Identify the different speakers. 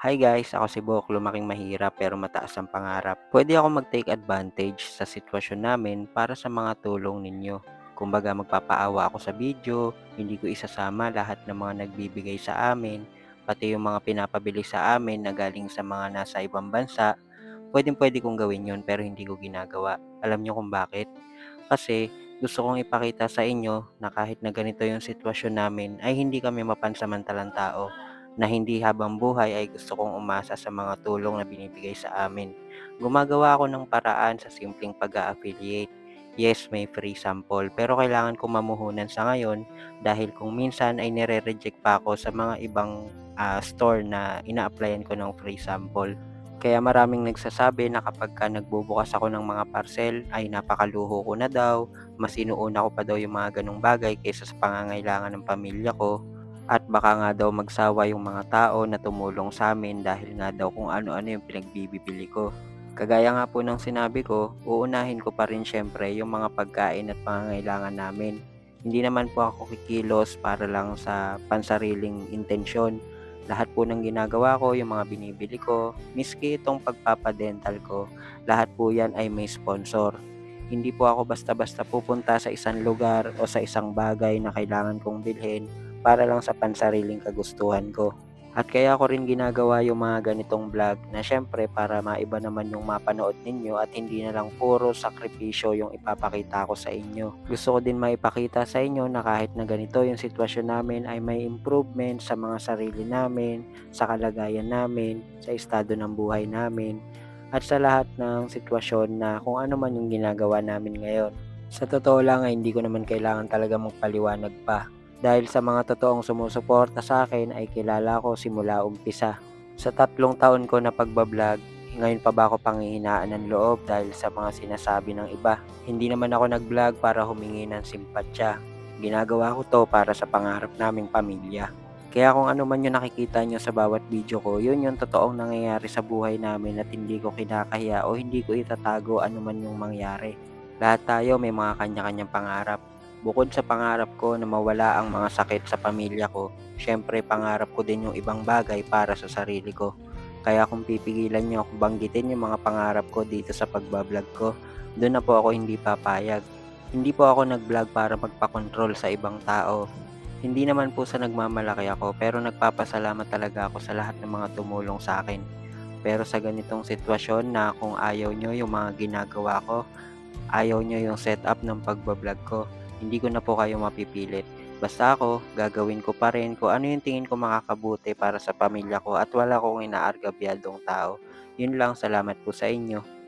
Speaker 1: Hi guys, ako si Bok, lumaking mahirap pero mataas ang pangarap. Pwede ako mag-take advantage sa sitwasyon namin para sa mga tulong ninyo. Kumbaga magpapaawa ako sa video, hindi ko isasama lahat ng mga nagbibigay sa amin, pati yung mga pinapabili sa amin na galing sa mga nasa ibang bansa. Pwedeng pwede kong gawin yun pero hindi ko ginagawa. Alam nyo kung bakit? Kasi gusto kong ipakita sa inyo na kahit na ganito yung sitwasyon namin ay hindi kami mapansamantalang tao na hindi habang buhay ay gusto kong umasa sa mga tulong na binibigay sa amin. Gumagawa ako ng paraan sa simpleng pag-affiliate. Yes, may free sample pero kailangan ko mamuhunan sa ngayon dahil kung minsan ay nire-reject pa ako sa mga ibang ah, store na ina-applyan ko ng free sample. Kaya maraming nagsasabi na kapag ka nagbubukas ako ng mga parcel ay napakaluho ko na daw, mas inuuna ko pa daw yung mga ganong bagay kaysa sa pangangailangan ng pamilya ko. At baka nga daw magsawa yung mga tao na tumulong sa amin dahil nga daw kung ano-ano yung pinagbibili ko. Kagaya nga po ng sinabi ko, uunahin ko pa rin syempre yung mga pagkain at pangangailangan namin. Hindi naman po ako kikilos para lang sa pansariling intensyon. Lahat po ng ginagawa ko, yung mga binibili ko, miski itong pagpapadental ko, lahat po yan ay may sponsor. Hindi po ako basta-basta pupunta sa isang lugar o sa isang bagay na kailangan kong bilhin para lang sa pansariling kagustuhan ko. At kaya ko rin ginagawa yung mga ganitong vlog na syempre para maiba naman yung mapanood ninyo at hindi na lang puro sakripisyo yung ipapakita ko sa inyo. Gusto ko din maipakita sa inyo na kahit na ganito yung sitwasyon namin ay may improvement sa mga sarili namin, sa kalagayan namin, sa estado ng buhay namin, at sa lahat ng sitwasyon na kung ano man yung ginagawa namin ngayon. Sa totoo lang ay hindi ko naman kailangan talaga magpaliwanag pa dahil sa mga totoong sumusuporta sa akin ay kilala ko simula umpisa. Sa tatlong taon ko na pagbablog, ngayon pa ba ako panghihinaan ng loob dahil sa mga sinasabi ng iba. Hindi naman ako nag-vlog para humingi ng simpatsya. Ginagawa ko to para sa pangarap naming pamilya. Kaya kung ano man yung nakikita nyo sa bawat video ko, yun yung totoong nangyayari sa buhay namin at hindi ko kinakahiya o hindi ko itatago ano man yung mangyari. Lahat tayo may mga kanya-kanyang pangarap. Bukod sa pangarap ko na mawala ang mga sakit sa pamilya ko, syempre pangarap ko din yung ibang bagay para sa sarili ko. Kaya kung pipigilan nyo ako banggitin yung mga pangarap ko dito sa pagbablog ko, doon na po ako hindi papayag. Hindi po ako nag-vlog para magpakontrol sa ibang tao. Hindi naman po sa nagmamalaki ako pero nagpapasalamat talaga ako sa lahat ng mga tumulong sa akin. Pero sa ganitong sitwasyon na kung ayaw nyo yung mga ginagawa ko, ayaw nyo yung setup ng pagbablog ko, hindi ko na po kayo mapipilit. Basta ako, gagawin ko pa rin kung ano yung tingin ko makakabuti para sa pamilya ko at wala kong inaargabyadong tao. Yun lang, salamat po sa inyo.